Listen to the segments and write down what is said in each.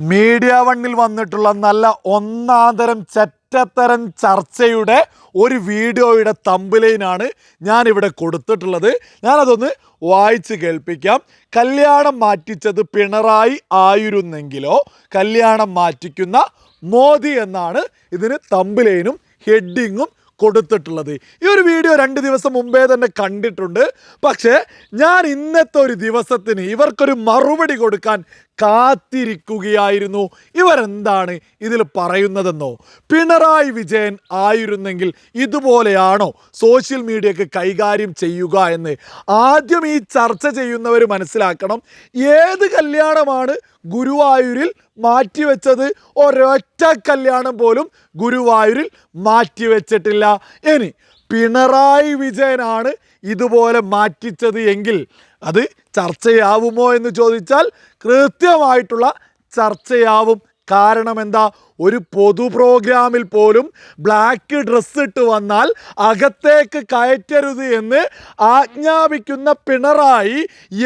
Media വണ്ണിൽ വന്നിട്ടുള്ള നല്ല ഒന്നാന്തരം ചെറ്റത്തരം ചർച്ചയുടെ ഒരു വീഡിയോയുടെ തമ്പിലൈനാണ് ഞാനിവിടെ കൊടുത്തിട്ടുള്ളത്. ഞാനതൊന്ന് വായിച്ച് കേൾപ്പിക്കാം. കല്യാണം മാറ്റിച്ചത് പിണറായി ആയിരുന്നെങ്കിലോ? കല്യാണം മാറ്റിക്കുന്ന മോദി എന്നാണ് ഇതിന് തമ്പിലൈനും ഹെഡിങ്ങും കൊടുത്തിട്ടുള്ളത്. ഈ ഒരു വീഡിയോ രണ്ട് ദിവസം മുമ്പേ തന്നെ കണ്ടിട്ടുണ്ട്. പക്ഷേ ഞാൻ ഇന്നത്തെ ഒരു ദിവസത്തിന് ഇവർക്കൊരു മറുപടി കൊടുക്കാൻ കാത്തിരിക്കുകയായിരുന്നു. ഇവരെന്താണ് ഇതിൽ പറയുന്നതെന്നോ? പിണറായി വിജയൻ ആയിരുന്നെങ്കിൽ ഇതുപോലെയാണോ സോഷ്യൽ മീഡിയക്ക് കൈകാര്യം ചെയ്യുക എന്ന് ആദ്യം ഈ ചർച്ച ചെയ്യുന്നവർ മനസ്സിലാക്കണം. ഏത് കല്യാണമാണ് ഗുരുവായൂരിൽ മാറ്റിവെച്ചത്? ഒരൊറ്റ കല്യാണം പോലും ഗുരുവായൂരിൽ മാറ്റിവെച്ചിട്ടില്ല. ഇനി പിണറായി വിജയനാണ് ഇതുപോലെ മാറ്റിച്ചത് എങ്കിൽ അത് ചർച്ചയാവുമോ എന്ന് ചോദിച്ചാൽ കൃത്യമായിട്ടുള്ള ചർച്ചയാവും. കാരണം എന്താ ഒരു പൊതു പ്രോഗ്രാമിൽ പോലും ബ്ലാക്ക് ഡ്രസ്സ് ഇട്ട് വന്നാൽ അകത്തേക്ക് കയറ്റരുത് എന്ന് ആജ്ഞാപിക്കുന്ന പിണറായി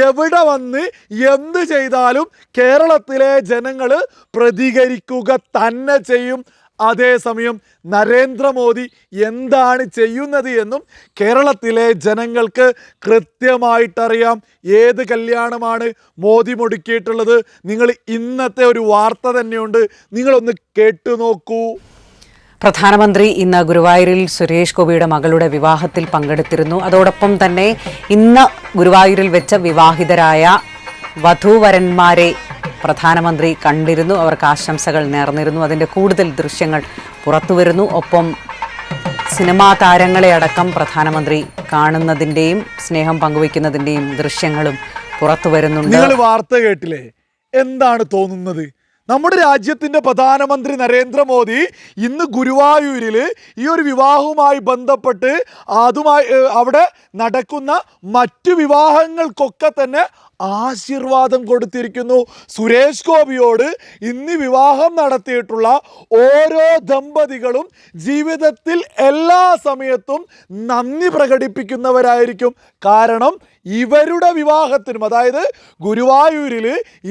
എവിടെ വന്ന് എന്ത് ചെയ്താലും കേരളത്തിലെ ജനങ്ങൾ പ്രതികരിക്കുക തന്നെ ചെയ്യും. അതേസമയം നരേന്ദ്രമോദി എന്താണ് ചെയ്യുന്നത് എന്നും കേരളത്തിലെ ജനങ്ങൾക്ക് കൃത്യമായിട്ടറിയാം ഏത് കല്യാണമാണ് മോദി മുടുക്കിയിട്ടുള്ളത്. നിങ്ങൾ ഇന്നത്തെ ഒരു വാർത്ത തന്നെയുണ്ട്. നിങ്ങളൊന്ന് കേട്ടു നോക്കൂ. പ്രധാനമന്ത്രി ഇന്ന് ഗുരുവായൂരിൽ സുരേഷ് ഗോപിയുടെ മകളുടെ വിവാഹത്തിൽ പങ്കെടുത്തിരുന്നു. അതോടൊപ്പം തന്നെ ഇന്ന് ഗുരുവായൂരിൽ വെച്ച് വിവാഹിതരായ വധൂവരന്മാരെ പ്രധാനമന്ത്രി കണ്ടിരുന്നു അവർക്ക് ആശംസകൾ നേർന്നിരുന്നു. അതിന്റെ കൂടുതൽ ദൃശ്യങ്ങൾ പുറത്തുവരുന്നു. ഒപ്പം സിനിമാ താരങ്ങളെ അടക്കം പ്രധാനമന്ത്രി കാണുന്നതിന്റെയും സ്നേഹം പങ്കുവയ്ക്കുന്നതിന്റെയും ദൃശ്യങ്ങളും പുറത്തു നിങ്ങൾ വാർത്ത കേട്ടില്ലേ? എന്താണ് തോന്നുന്നത്? നമ്മുടെ രാജ്യത്തിന്റെ പ്രധാനമന്ത്രി നരേന്ദ്രമോദി ഇന്ന് ഗുരുവായൂരിൽ ഈ ഒരു വിവാഹവുമായി ബന്ധപ്പെട്ട് അതുമായി അവിടെ നടക്കുന്ന മറ്റു വിവാഹങ്ങൾക്കൊക്കെ തന്നെ ആശീർവാദം കൊടുത്തിരിക്കുന്നു. സുരേഷ് ഗോപിയോട് ഇന്ന് വിവാഹം നടത്തിയിട്ടുള്ള ഓരോ ദമ്പതികളും ജീവിതത്തിൽ എല്ലാ സമയത്തും നന്ദി പ്രകടിപ്പിക്കുന്നവരായിരിക്കും. കാരണം ഇവരുടെ വിവാഹത്തിനും അതായത് ഗുരുവായൂരിൽ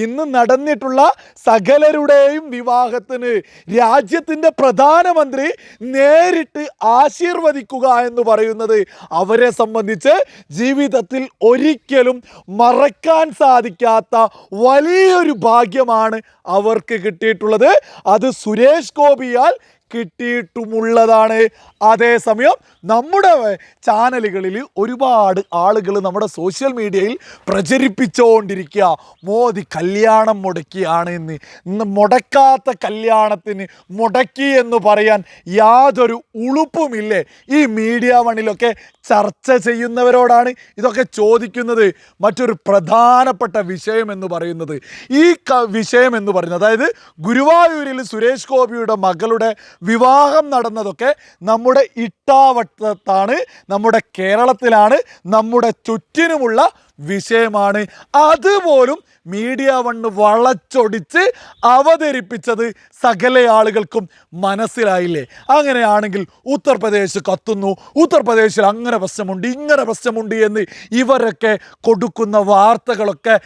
ഇന്ന് നടന്നിട്ടുള്ള സകലരുടെയും വിവാഹത്തിന് രാജ്യത്തിന്റെ പ്രധാനമന്ത്രി നേരിട്ട് ആശീർവദിക്കുക എന്ന് പറയുന്നത് അവരെ സംബന്ധിച്ച് ജീവിതത്തിൽ ഒരിക്കലും മറക്കാൻ സാധിക്കാത്ത വലിയൊരു ഭാഗ്യമാണ് അവർക്ക് കിട്ടിയിട്ടുള്ളത്. അത് സുരേഷ് ഗോപിയാൽ കിട്ടിയിട്ടുമുള്ളതാണ്. അതേസമയം നമ്മുടെ ചാനലുകളിൽ ഒരുപാട് ആളുകൾ നമ്മുടെ സോഷ്യൽ മീഡിയയിൽ പ്രചരിപ്പിച്ചുകൊണ്ടിരിക്കുക. മോദി കല്യാണം മുടക്കിയാണ് എന്ന്. മുടക്കാത്ത കല്യാണത്തിന് മുടക്കി എന്ന് പറയാൻ യാതൊരു ഉളുപ്പുമില്ലേ? ഈ മീഡിയ വണിലൊക്കെ ചർച്ച ചെയ്യുന്നവരോടാണ് ഇതൊക്കെ ചോദിക്കുന്നത്. മറ്റൊരു പ്രധാനപ്പെട്ട വിഷയം എന്ന് പറയുന്നത്. ഈ വിഷയം എന്ന് പറയുന്നത് അതായത് ഗുരുവായൂരിൽ സുരേഷ് ഗോപിയുടെ മകളുടെ വിവാഹം നടന്നതൊക്കെ നമ്മുടെ ഇട്ടാവട്ടത്താണ് നമ്മുടെ കേരളത്തിലാണ് നമ്മുടെ ചുറ്റിനുമുള്ള വിഷയമാണ്. അതുപോലും മീഡിയ വണ്ണ് വളച്ചൊടിച്ച് അവതരിപ്പിച്ചത് സകല ആളുകൾക്കും മനസ്സിലായില്ലേ? അങ്ങനെയാണെങ്കിൽ ഉത്തർപ്രദേശ് കത്തുന്നു. ഉത്തർപ്രദേശിൽ അങ്ങനെ പ്രശ്നമുണ്ട് ഇങ്ങനെ പ്രശ്നമുണ്ട് എന്ന് ഇവരൊക്കെ കൊടുക്കുന്ന വാർത്തകളൊക്കെ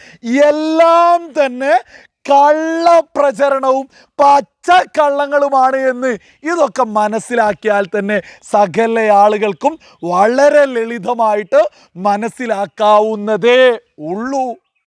എല്ലാം തന്നെ കള്ളപ്രചരണവും പച്ചക്കള്ളങ്ങളുമാണ് എന്ന് ഇതൊക്കെ മനസ്സിലാക്കിയാൽ തന്നെ സകല ആളുകൾക്കും വളരെ ലളിതമായിട്ട് മനസ്സിലാക്കാവുന്നതേ ഉള്ളൂ.